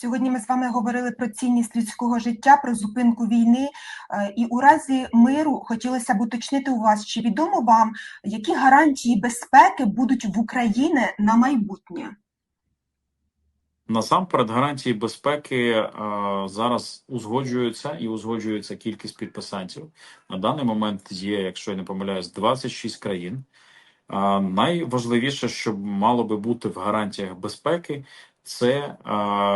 Сьогодні ми з вами говорили про цінність людського життя, про зупинку війни. Е, І у разі миру хотілося б уточнити у вас, чи відомо вам, які гарантії безпеки будуть в Україні на майбутнє? Насамперед, гарантії безпеки е, зараз узгоджуються і узгоджується кількість підписантів. На даний момент є, якщо я не помиляюсь, 26 країн. Е, найважливіше, що мало би бути в гарантіях безпеки, це е,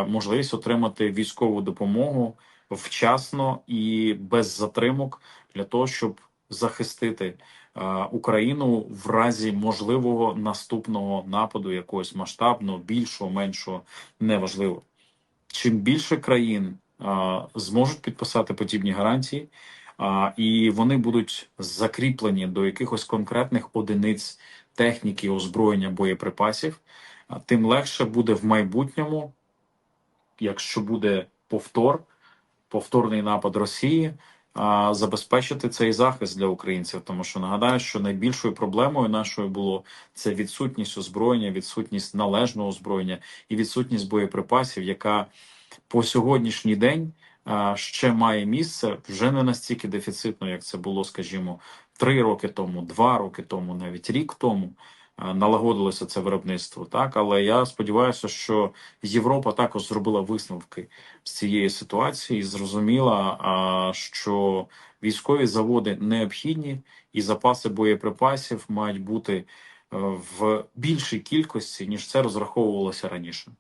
можливість отримати військову допомогу вчасно і без затримок для того, щоб захистити е, Україну в разі можливого наступного нападу, якогось масштабного, більшого, меншого, неважливо. Чим більше країн е, зможуть підписати подібні гарантії, і вони будуть закріплені до якихось конкретних одиниць техніки, озброєння, боєприпасів, тим легше буде в майбутньому, якщо буде повтор, повторний напад Росії, забезпечити цей захист для українців. Тому що нагадаю, що найбільшою проблемою нашою було це відсутність озброєння, відсутність належного озброєння і відсутність боєприпасів, яка по сьогоднішній день ще має місце вже не настільки дефіцитно, як це було, скажімо, три роки тому, два роки тому, навіть рік тому. А, Налагодилося це виробництво, так але я сподіваюся, що Європа також зробила висновки з цієї ситуації, і зрозуміла, що військові заводи необхідні, і запаси боєприпасів мають бути е, в більшій кількості ніж це розраховувалося раніше.